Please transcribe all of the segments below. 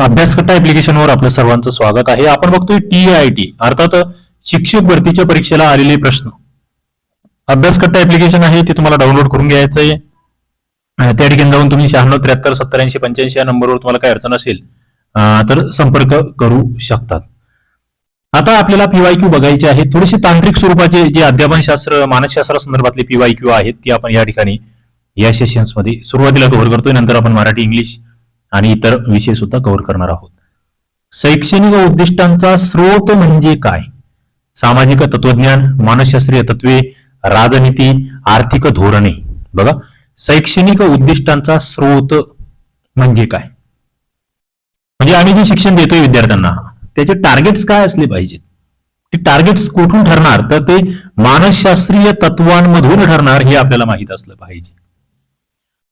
अभ्यासकट्टा ऍप्लिकेशनवर आपलं सर्वांचं स्वागत आहे. आपण बघतोय टी आय टी अर्थात शिक्षक भरतीच्या परीक्षेला आलेले प्रश्न. अभ्यासकट्टा ऍप्लिकेशन आहे ते तुम्हाला डाउनलोड करून घ्यायचं आहे त्या ठिकाणी जाऊन तुम्ही शहाण्णव त्र्याहत्तर सत्तर पंच्याऐंशी या नंबरवर तुम्हाला काय अडचण असेल तर संपर्क करू शकतात. आता आपल्याला पीवाय क्यू बघायचे आहे. थोडेसे तांत्रिक स्वरूपाचे जे अध्यापनशास्त्र मानसशास्त्रा संदर्भातले पीवाय क्यू आहेत ती आपण या ठिकाणी या सेशन्समध्ये सुरुवातीला कव्हर करतोय. नंतर आपण मराठी इंग्लिश आणि इतर विषय सुद्धा कव्हर करणार आहोत. शैक्षणिक उद्दिष्टांचा स्रोत म्हणजे काय? सामाजिक तत्वज्ञान मानसशास्त्रीय तत्वे राजनीती आर्थिक धोरणे. बघा शैक्षणिक उद्दिष्टांचा स्रोत म्हणजे काय? म्हणजे आम्ही जे शिक्षण देतोय विद्यार्थ्यांना त्याचे टार्गेट्स काय असले पाहिजेत? ते टार्गेट्स कुठून ठरणार? तर ते मानसशास्त्रीय तत्वांमधून ठरणार हे आपल्याला माहीत असलं पाहिजे.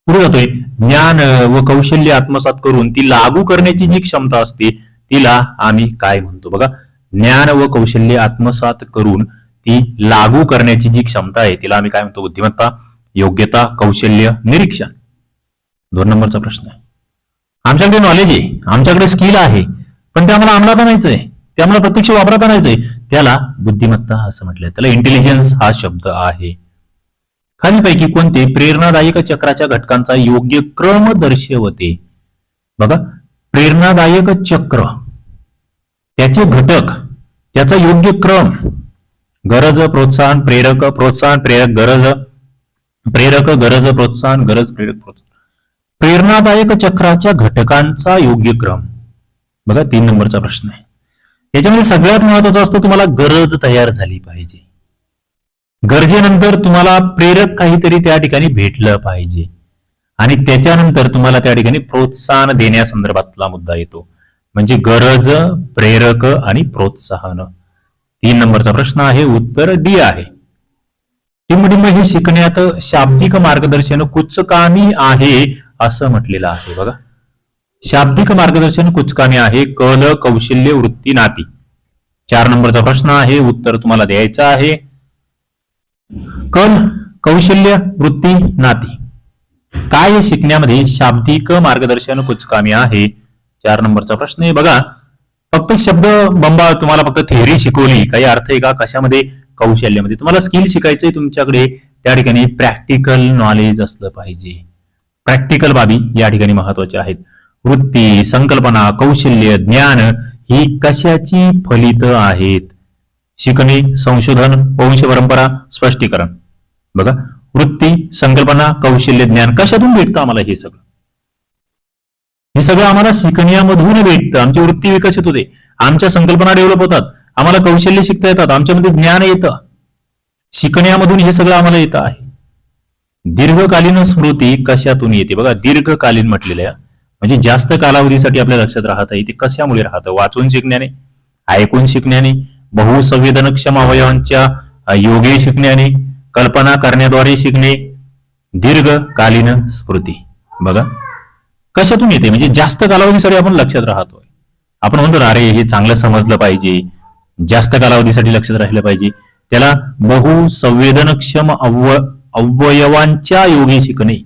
पुढे जातोय. ज्ञान व कौशल्य आत्मसात करून ती लागू करण्याची जी क्षमता असते तिला आम्ही काय म्हणतो? बघा ज्ञान व कौशल्य आत्मसात करून ती लागू करण्याची जी क्षमता आहे तिला आम्ही काय म्हणतो? बुद्धिमत्ता योग्यता कौशल्य निरीक्षण. दोन नंबरचा प्रश्न आहे. आमच्याकडे नॉलेज आहे. आमच्याकडे स्किल आहे. पण ते आम्हाला अंमलात आणायचंय. ते आम्हाला प्रत्यक्ष वापरात आणायचंय. त्याला बुद्धिमत्ता असं म्हटलंय. त्याला इंटेलिजन्स हा शब्द आहे. खालीलपैकी कोणते प्रेरणादायक चक्राच्या घटकांचा योग्य क्रम दर्शवते? बघा प्रेरणादायक चक्र. त्याचे घटक त्याचा योग्य क्रम. गरज प्रोत्साहन प्रेरक प्रोत्साहन प्रेरक गरज. प्रेरक गरज प्रोत्साहन गरज प्रेरक प्रोत्साहन. प्रेरणादायक चक्राच्या घटकांचा योग्य क्रम. बघा तीन नंबरचा प्रश्न आहे. याच्यामध्ये सगळ्यात महत्वाचं असतं तुम्हाला गरज तयार झाली पाहिजे. गरजेनंतर तुम्हाला प्रेरक काहीतरी त्या ठिकाणी भेटलं पाहिजे. आणि त्याच्यानंतर तुम्हाला त्या ठिकाणी प्रोत्साहन देण्यासंदर्भातला मुद्दा येतो. म्हणजे गरज प्रेरक आणि प्रोत्साहन. तीन नंबरचा प्रश्न आहे उत्तर डी आहे. टिंबडिंब हे शिकण्यात शाब्दिक मार्गदर्शन कुचकामी आहे असं म्हटलेलं आहे. बघा. शाब्दिक मार्गदर्शन कुचकामी आहे कल कौशल्य वृत्ती नाती. चार नंबरचा प्रश्न आहे उत्तर तुम्हाला द्यायचं आहे. कल कौशल्य वृत्ती नाती. काय शिकण्यामध्ये शाब्दिक मार्गदर्शन कुचकामी आहे? चार नंबरचा प्रश्न आहे. बघा फक्त शब्द बंबा तुम्हाला फक्त थेअरी शिकवली. काही अर्थ आहे का? कशामध्ये? कौशल्यामध्ये. तुम्हाला स्किल शिकायचंय तुमच्याकडे. त्या ठिकाणी प्रॅक्टिकल नॉलेज असलं पाहिजे. प्रॅक्टिकल बाबी या ठिकाणी महत्त्वाच्या आहेत. वृत्ती संकल्पना कौशल्य ज्ञान ही कशाची फलित आहेत? शिकणे संशोधन वंश परंपरा स्पष्टीकरण. बघा वृत्ती संकल्पना कौशल्य ज्ञान कशातून भेटतं आम्हाला हे सगळं? हे सगळं आम्हाला शिकण्यामधून भेटतं. आमची वृत्ती विकसित होते. आमच्या संकल्पना डेव्हलप होतात. आम्हाला कौशल्य शिकता येतात. आमच्यामध्ये ज्ञान येतं. शिकण्यामधून हे सगळं आम्हाला येतं आहे. दीर्घकालीन स्मृती कशातून येते? बघा दीर्घकालीन म्हटलेलं आहे. म्हणजे जास्त कालावधीसाठी आपल्या लक्षात राहत. आहे ते कशामुळे राहतं? वाचून शिकण्याने ऐकून शिकण्याने बहुसंवेदनक्षम अवयवांच्या योगे शिकण्याने कल्पना करण्याद्वारे शिकणे दीर्घकालीन स्मृती. बघा. कशातून येते? म्हणजे जास्त कालावधीसाठी आपण लक्षात राहतोय. आपण म्हणतो ना अरे हे चांगलं समजलं पाहिजे. जास्त कालावधीसाठी लक्षात राहिलं पाहिजे. त्याला बहुसंवेदनक्षम अव अवयवांच्या योगी शिकणे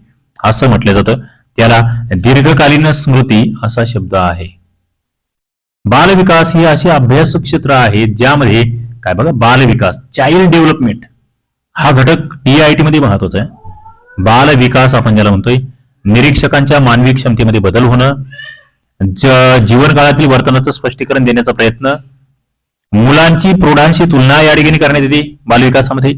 असं म्हटलं जातं. त्याला दीर्घकालीन स्मृती असा शब्द आहे. बालविकास ही अशी अभ्यास क्षेत्र आहेत ज्यामध्ये काय बघा बालविकास चाइल्ड डेव्हलपमेंट हा घटक टी आय टी मध्ये महत्त्वाचा आहे. बाल विकास आपण ज्याला म्हणतोय निरीक्षकांच्या मानवी क्षमतेमध्ये बदल होणं ज- जीवनकाळातील वर्तनाचं स्पष्टीकरण देण्याचा प्रयत्न मुलांची प्रौढांशी तुलना या ठिकाणी करण्यात येते बालविकासामध्ये.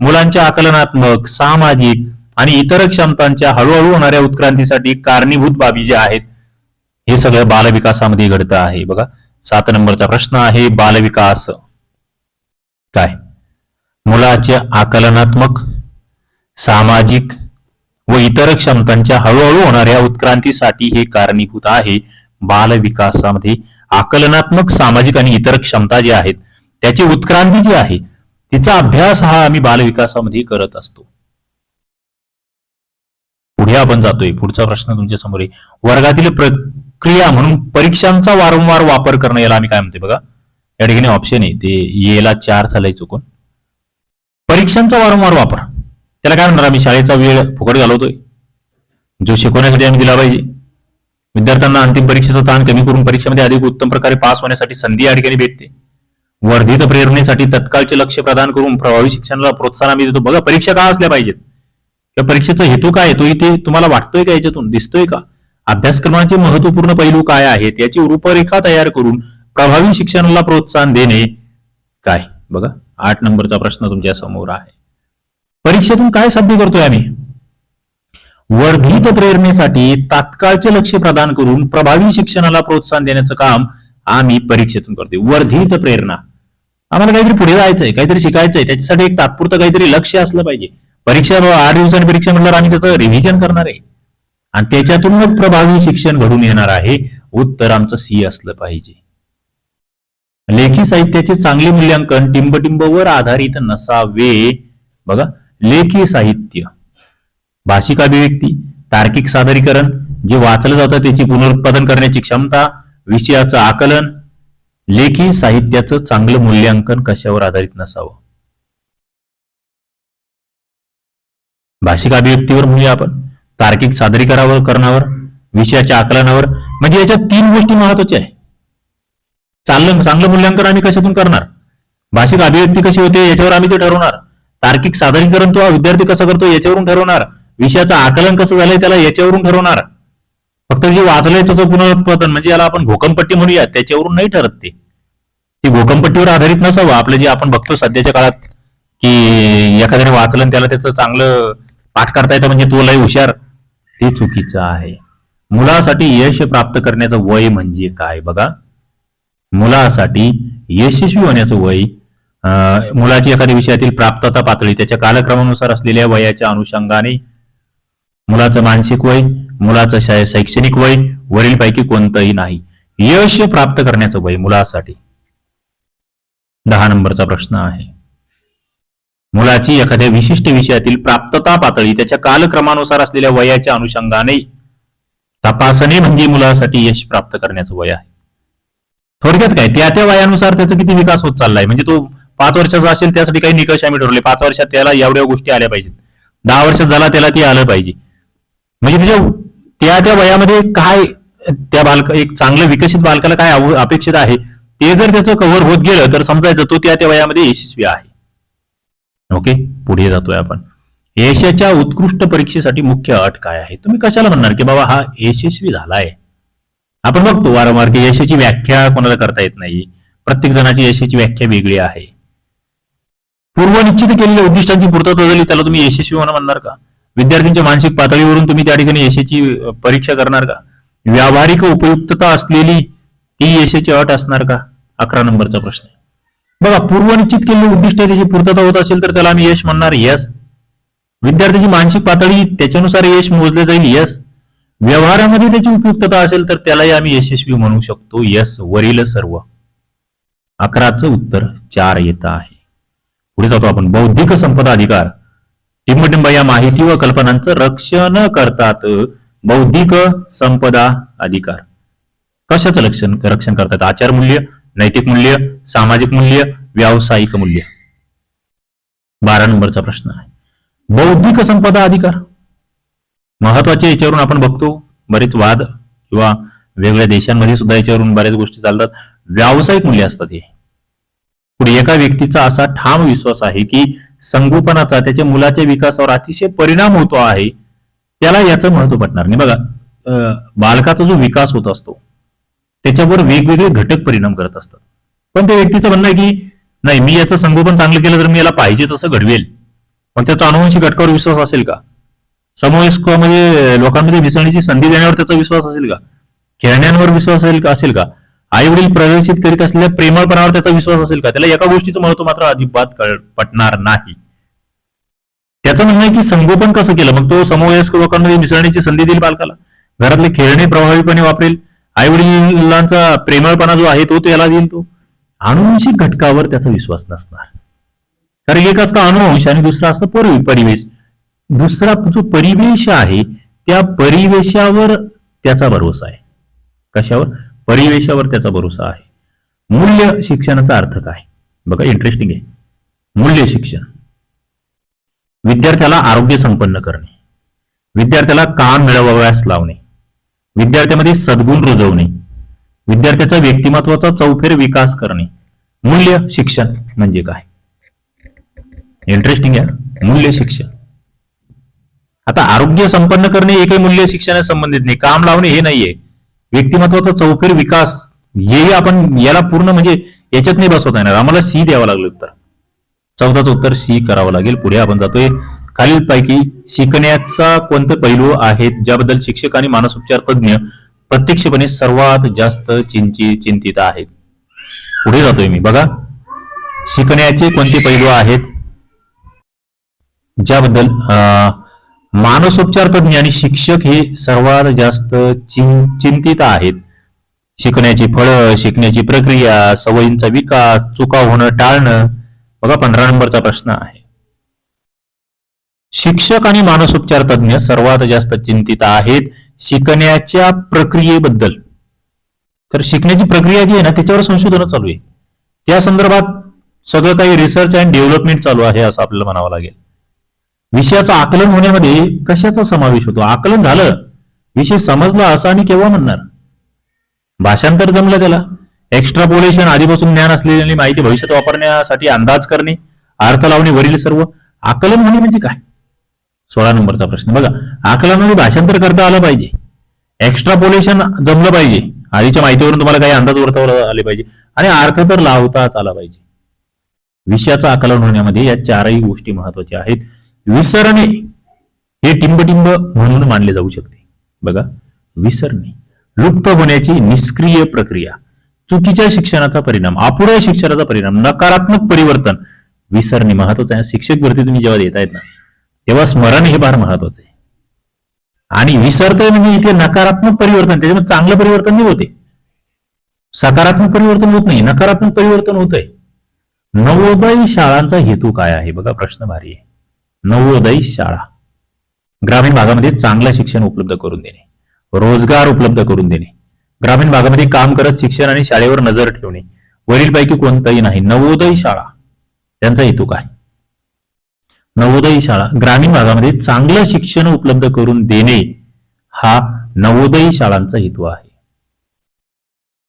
मुलांच्या आकलनात्मक सामाजिक आणि इतर क्षमतांच्या हळूहळू होणाऱ्या उत्क्रांतीसाठी कारणीभूत बाबी ज्या आहेत हे सगळं बालविकासामध्ये घडतं आहे. बघा सात नंबरचा प्रश्न आहे बालविकास. काय? मुलाच्या आकलनात्मक सामाजिक व इतर क्षमतांच्या हळूहळू होणाऱ्या उत्क्रांतीसाठी हे कारणीभूत आहे. बालविकासामध्ये आकलनात्मक सामाजिक आणि इतर क्षमता ज्या आहेत त्याची उत्क्रांती जी आहे तिचा अभ्यास हा आम्ही बालविकासामध्ये करत असतो. पुढे आपण जातोय. पुढचा प्रश्न तुमच्यासमोर आहे. वर्गातील क्रिया म्हणून परीक्षांचा वारंवार वापर करणं याला आम्ही काय म्हणते बघा? या ठिकाणी ऑप्शन आहे. ते येला चार झालंय चुकून. परीक्षांचा वारंवार वापर. त्याला काय म्हणणार आम्ही? शाळेचा वेळ फुकट घालवतोय. जो शिकवण्यासाठी आम्ही दिला पाहिजे. विद्यार्थ्यांना अंतिम परीक्षेचा ताण कमी करून परीक्षेमध्ये अधिक उत्तम प्रकारे पास होण्यासाठी संधी या ठिकाणी भेटते. वर्धित प्रेरणेसाठी तत्काळचे लक्ष प्रदान करून प्रभावी शिक्षणाला प्रोत्साहन आम्ही देतो. बघा परीक्षा का असल्या पाहिजेत? या परीक्षेचा हेतू काय तो इथे तुम्हाला वाटतोय का याच्यातून? दिसतोय का? अभ्यासक्रमाचे महत्त्वपूर्ण पैलू काय आहेत याची रूपरेखा तयार करून प्रभावी शिक्षणाला प्रोत्साहन देणे काय? बघा आठ नंबरचा प्रश्न तुमच्यासमोर आहे. परीक्षेतून काय साध्य करतोय आम्ही? वर्धित प्रेरणेसाठी तात्काळचे लक्ष प्रदान करून प्रभावी शिक्षणाला प्रोत्साहन देण्याचं काम आम्ही परीक्षेतून करतोय. वर्धित प्रेरणा. आम्हाला काहीतरी पुढे जायचंय काहीतरी शिकायचंय त्याच्यासाठी एक तात्पुरतं काहीतरी लक्ष असलं पाहिजे. परीक्षा आठ दिवसांनी परीक्षा म्हटल्यावर आम्ही त्याचं रिव्हिजन करणार आहे. आणि त्याच्यातून मग प्रभावी शिक्षण घडून येणार आहे. उत्तर आमचं सी असलं पाहिजे. लेखी साहित्याचे चांगले मूल्यांकन टिंबटिंबवर आधारित नसावे. बघा लेखी साहित्य. भाषिक अभिव्यक्ती तार्किक सादरीकरण जे वाचलं जातं त्याची पुनरुत्पादन करण्याची क्षमता विषयाचं आकलन लेखी साहित्याचं चांगलं मूल्यांकन कशावर आधारित नसावं? भाषिक अभिव्यक्तीवर म्हणूया आपण. तार्किक सादरीकरणावर करण्यावर विषयाच्या आकलनावर म्हणजे याच्या तीन गोष्टी महत्त्वाच्या आहे. चांगलं चांगलं मूल्यांकन आम्ही कशातून करणार? भाषिक अभिव्यक्ती कशी होते याच्यावर आम्ही ते ठरवणार. तार्किक सादरीकरण तो विद्यार्थी कसा करतो याच्यावरून ठरवणार. विषयाचं आकलन कसं झालंय त्याला याच्यावरून ठरवणार. फक्त जे वाचलंय त्याचं पुनरुत्पादन म्हणजे याला आपण घोकमपट्टी म्हणूया त्याच्यावरून नाही ठरत ते. ती घोकमपट्टीवर आधारित नसावं. आपलं जे आपण बघतो सध्याच्या काळात की एखाद्याने वाचलं त्याला त्याचं चांगलं पाठ करता येतं म्हणजे तो लय हुशार. ते चुकीचं आहे. मुलासाठी यश प्राप्त करण्याचं वय म्हणजे काय बघा? मुलासाठी यशस्वी होण्याचं वय मुलाची एखाद्या विषयातील प्राप्तता पातळी त्याच्या कालक्रमानुसार असलेल्या वयाच्या अनुषंगाने मुलाचं मानसिक वय मुलाचं शैक्षणिक वय वरीलपैकी कोणतंही नाही. यश प्राप्त करण्याचं वय मुलासाठी. दहा नंबरचा प्रश्न आहे. मुलाची एखाद्या विशिष्ट विषयातील प्राप्तता पातळी त्याच्या कालक्रमानुसार असलेल्या वयाच्या अनुषंगाने तपासणे म्हणजे मुलासाठी यश प्राप्त करण्याचं वय आहे. थोडक्यात काय? त्या त्या वयानुसार त्याचा किती विकास होत चाललाय? म्हणजे तो पाच वर्षाचा असेल त्यासाठी काही निकष आम्ही ठरवले. पाच वर्षात त्याला एवढ्या गोष्टी आल्या पाहिजेत. दहा वर्षात झाला त्याला ते आलं पाहिजे. म्हणजे तुझ्या त्या त्या वयामध्ये काय त्या बालक एक चांगलं विकसित बालकाला काय आव- अपेक्षित आहे? ते जर त्याचं कव्हर होत गेलं तर समजायचं तो त्या त्या वयामध्ये यशस्वी आहे. ओके पुढे जातोय आपण. यशाच्या उत्कृष्ट परीक्षेसाठी मुख्य अट काय आहे? तुम्ही कशाला म्हणणार की बाबा हा यशस्वी झालाय? आपण बघतो वारंवार की यशाची व्याख्या कोणाला करता येत नाही. प्रत्येक जणाची यशाची व्याख्या वेगळी आहे. पूर्वनिश्चित केलेल्या उद्दिष्टांची पूर्तता झाली त्याला तुम्ही यशस्वी होणं म्हणणार का? विद्यार्थ्यांच्या मानसिक पातळीवरून तुम्ही त्या ठिकाणी यशाची परीक्षा करणार का? व्यावहारिक उपयुक्तता असलेली ती यशाची अट असणार का? अकरा नंबरचा प्रश्न आहे. बघा पूर्वनिश्चित केलेली उद्दिष्ट त्याची पूर्तता होत असेल तर त्याला आम्ही यश म्हणणार यस विद्यार्थ्याची मानसिक पातळी त्याच्यानुसार यश मोजले जाईल यस व्यवहारामध्ये त्याची उपयुक्तता असेल तर त्यालाही आम्ही यशस्वी म्हणू शकतो यस वरील सर्व. अकराचं उत्तर चार येत आहे. पुढे जातो आपण. बौद्धिक संपदा अधिकार. टिंबटिंब या माहिती व कल्पनांचं रक्षण करतात. बौद्धिक संपदा अधिकार. कशाचं रक्षण रक्षण करतात? आचार मूल्य नैतिक मूल्य सामाजिक मूल्य व्यावसायिक मूल्य. बारा नंबरचा प्रश्न आहे. बौद्धिक संपदा अधिकार. महत्त्वाचे याच्यावरून आपण बघतो बरेच वाद किंवा वेगळ्या देशांमध्ये सुद्धा याच्यावरून बऱ्याच गोष्टी चालतात. व्यावसायिक मूल्य असतात हे. पुढे एका व्यक्तीचा असा ठाम विश्वास आहे की संगोपनाचा त्याच्या मुलाच्या विकासावर अतिशय परिणाम होतो आहे त्याला याचं महत्त्व पटणार नाही. बघा अं, बालकाचा जो विकास होत असतो त्याच्यावर वेगवेगळे घटक परिणाम करत असतात. पण त्या व्यक्तीचं म्हणणं आहे की नाही मी याचं संगोपन चांगलं केलं तर मी याला पाहिजे तसं घडवेल. पण त्याचा अनुवंशिक घटकावर विश्वास असेल का? समवयस्क म्हणजे लोकांमध्ये मिसळण्याची संधी देण्यावर त्याचा विश्वास असेल का? खेळण्यांवर विश्वास असेल का असेल का? आई वडील प्रदर्शित करीत असलेल्या प्रेमळपणावर त्याचा विश्वास असेल का? त्याला एका गोष्टीचं महत्त्व मात्र अजिबात पटणार नाही. त्याचं म्हणणं आहे की संगोपन कसं केलं? मग तो समवयस्क लोकांमध्ये मिसळण्याची संधी देईल बालकाला? घरातले खेळणे प्रभावीपणे वापरेल? आई वडिलांचा प्रेमळपणा जो आहे तो त्याला देईल तो. अनुवंशिक घटकावर त्याचा विश्वास नसणार. कारण एक असतं अनुवंश आणि दुसरा असतं पूर्वी परिवेश. दुसरा जो परिवेश आहे त्या परिवेशावर त्याचा भरोसा आहे. कशावर? परिवेशावर त्याचा भरोसा आहे. मूल्य शिक्षणाचा अर्थ काय? बघा इंटरेस्टिंग आहे. मूल्य शिक्षण. विद्यार्थ्याला आरोग्य संपन्न करणे. विद्यार्थ्याला काम मिळवाव्यास लावणे. विद्यार्थ्यामध्ये सद्गुण रुजवणे विद्यार्थ्याच्या व्यक्तिमत्वाचा चौफेर विकास करणे मूल्य शिक्षण म्हणजे काय? इंटरेस्टिंग आहे. मूल्य शिक्षण. आता आरोग्य संपन्न करणे हे काही मूल्य शिक्षणाशी संबंधित नाही. काम लावणे हे नाहीये. व्यक्तिमत्वाचा चौफेर विकास हेही आपण याला पूर्ण म्हणजे याच्यात नाही बसवता येणार. आम्हाला सी द्यावं लागलं उत्तर. चौदाचं उत्तर सी करावं लागेल. पुढे आपण जातोय. खालील पैकी शिकण्याचा कोणते पैलू आहेत? ज्याबद्दल शिक्षक आणि मानसोपचार तज्ज्ञ प्रत्यक्षपणे सर्वात जास्त चिंची चिंतित आहेत. पुढे जातोय मी. बघा. शिकण्याचे कोणते पैलू आहेत? ज्याबद्दल अं, मानसोपचार तज्ञ आणि शिक्षक हे सर्वात जास्त चिं- चिंतित आहेत. शिकण्याची फळं शिकण्याची प्रक्रिया सवयींचा विकास चुका होणं टाळणं. बघा पंधरा नंबरचा प्रश्न आहे. शिक्षक आणि मानसोपचार तज्ञ सर्वात जास्त चिंतित आहेत शिकण्याच्या प्रक्रियेबद्दल. तर शिकण्याची प्रक्रिया जी आहे ना त्याच्यावर संशोधन चालू आहे. त्या संदर्भात सगळं काही रिसर्च अँड डेव्हलपमेंट चालू आहे असं आपल्याला म्हणावं लागेल. विषयाचं आकलन होण्यामध्ये कशाचा समावेश होतो? आकलन झालं विषय समजला असं आणि केव्हा म्हणणार? भाषांतर जमलं त्याला. एक्स्ट्रापोलेशन आधीपासून ज्ञान असलेली माहिती भविष्यात वापरण्यासाठी अंदाज करणे अर्थ लावणे वरील सर्व. आकलन होणे म्हणजे काय? सोळा नंबरचा प्रश्न. बघा आकलनाने भाषांतर करता आलं पाहिजे. एक्स्ट्रापोलेशन जमलं पाहिजे. आधीच्या माहितीवरून तुम्हाला काही अंदाज वर्तवला आले पाहिजे. आणि अर्थ तर लावताच आला पाहिजे. विषयाचं आकलन होण्यामध्ये या चारही गोष्टी महत्त्वाच्या आहेत. विसरणे हे टिंबटिंब म्हणून मानले जाऊ शकते. बघा विसरणे. लुप्त होण्याची निष्क्रिय प्रक्रिया. चुकीच्या शिक्षणाचा परिणाम अपुऱ्या शिक्षणाचा परिणाम नकारात्मक परिवर्तन. विसरणे महत्वाचं आहे. शिक्षक भरती तुम्ही जेव्हा देत आहेत ना तेव्हा स्मरण हे फार महत्वाचं आहे. आणि विसरतोय म्हणजे इथे नकारात्मक परिवर्तन त्याच्यामध्ये चांगलं परिवर्तन नाही होते. सकारात्मक परिवर्तन होत नाही नकारात्मक परिवर्तन होतंय. नवोदय शाळांचा हेतू काय आहे? बघा प्रश्न भारी आहे. नवोदय शाळा. ग्रामीण भागामध्ये चांगलं शिक्षण उपलब्ध करून देणे. रोजगार उपलब्ध करून देणे. ग्रामीण भागामध्ये काम करत शिक्षण आणि शाळेवर नजर ठेवणे. वरीलपैकी कोणताही नाही. नवोदय शाळा. त्यांचा हेतू काय? नवोदय शाळा. ग्रामीण भागामध्ये चांगलं शिक्षण उपलब्ध करून देणे हा नवोदय शाळांचा हेतू आहे.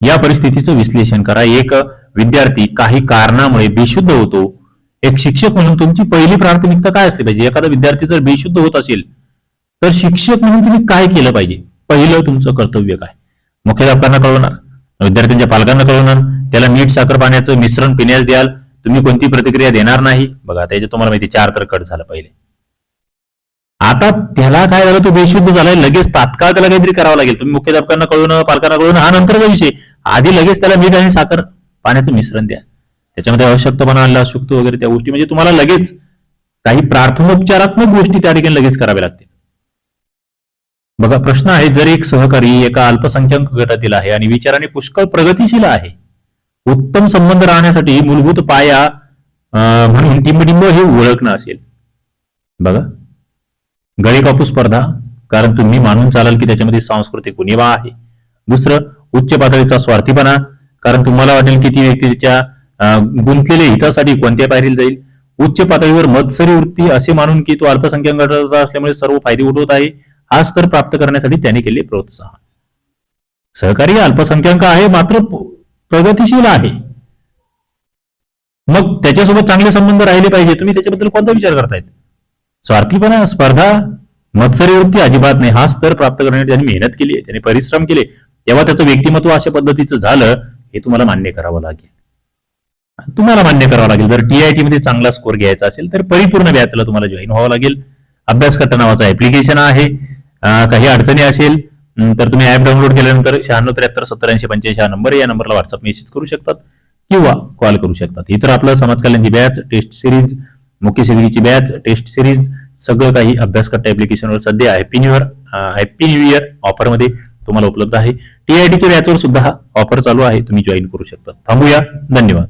या परिस्थितीचं विश्लेषण करा. एक विद्यार्थी काही कारणामुळे बेशुद्ध होतो. एक शिक्षक म्हणून तुमची पहिली प्राथमिकता काय असली पाहिजे? एखादा विद्यार्थी जर बेशुद्ध होत असेल तर शिक्षक म्हणून तुम्ही काय केलं पाहिजे? पहिलं तुमचं कर्तव्य काय? मुख्याध्यापकांना कळवणार विद्यार्थ्यांच्या पालकांना कळवणार त्याला मीठ साखर पाण्याचं मिश्रण पिण्यास द्याल तुम्ही कोणती प्रतिक्रिया देणार नाही? बघा त्याचे तुम्हाला माहिती चार तर कट झालं पहिले. आता त्याला काय झालं तो बेशुद्ध झालाय लगेच तात्काळ त्याला काहीतरी करावं लागेल. तुम्ही मुख्याध्यापकांना कळून पालकांना कळून हा नंतरचा विषय. आधी लगेच त्याला मीठ आणि साखर पाण्याचं मिश्रण द्या. त्याच्यामध्ये अशक्तपणा आणला अशुक्त वगैरे त्या गोष्टी. म्हणजे तुम्हाला लगेच काही प्राथमोपचारात्मक गोष्टी त्या ठिकाणी लगेच कराव्या लागतील. बघा प्रश्न आहे जर एक सहकारी एका अल्पसंख्याक गटातील आहे आणि विचाराने पुष्कळ प्रगतीशील आहे उत्तम संबंध राहण्यासाठी मूलभूत पाया अं, म्हणून टिंबटिंब हे ओळखणं असेल. बघा. गळे कापू स्पर्धा कारण तुम्ही मानून चालाल की त्याच्यामध्ये सांस्कृतिक उणिवा आहे. दुसरं उच्च पातळीचा स्वार्थीपणा कारण तुम्हाला वाटेल की ती व्यक्ती तिच्या गुंतलेल्या हितासाठी कोणत्या पायरीला जाईल. उच्च पातळीवर मत्सरी वृत्ती असे मानून की तो अल्पसंख्याक गटाचा असल्यामुळे सर्व फायदे उठवत आहे. हा स्तर प्राप्त करण्यासाठी त्याने केले प्रोत्साहन. सहकारी अल्पसंख्याक आहे मात्र प्रगतिशील आहे. मग त्याच्यासोबत चांगले संबंध राहिले पाहिजे. तुम्ही त्याच्याबद्दल कोणता विचार करतायत? स्वार्थीपणा स्पर्धा मत्सरी वृत्ती अजिबात नाही. हा स्तर प्राप्त करण्यासाठी त्यांनी मेहनत केली आहे त्यांनी परिश्रम केले तेव्हा त्याचं व्यक्तिमत्व अशा पद्धतीचं झालं हे तुम्हाला मान्य करावं लागेल. तुम्हाला मान्य करावं लागेल. जर टीआयटी मध्ये चांगला स्कोर घ्यायचा असेल तर परिपूर्ण बॅचला तुम्हाला जॉईन व्हावं लागेल. अभ्यास करता नावाचं ऍप्लिकेशन आहे. काही अडचणी असेल तर तुम्ही ऍप डाउनलोड केल्यानंतर शहाण्णव त्र्याहत्तर सत्तरऐंशी पंच्याऐंशी हा नंबर या नंबरला व्हॉट्सअप मेसेज करू शकतात किंवा कॉल करू शकतात. इतर आपलं समाज कल्याणची बॅच टेस्ट सिरीज मुख्य सेवेची बॅच टेस्ट सिरीज सगळं काही अभ्यास कट्टा ऍप्लिकेशनवर सध्या happy new year happy new year ऑफरमध्ये तुम्हाला उपलब्ध आहे. टीआयटीच्या बॅचवर सुद्धा हा ऑफर चालू आहे. तुम्ही जॉईन करू शकता. थांबूया. धन्यवाद.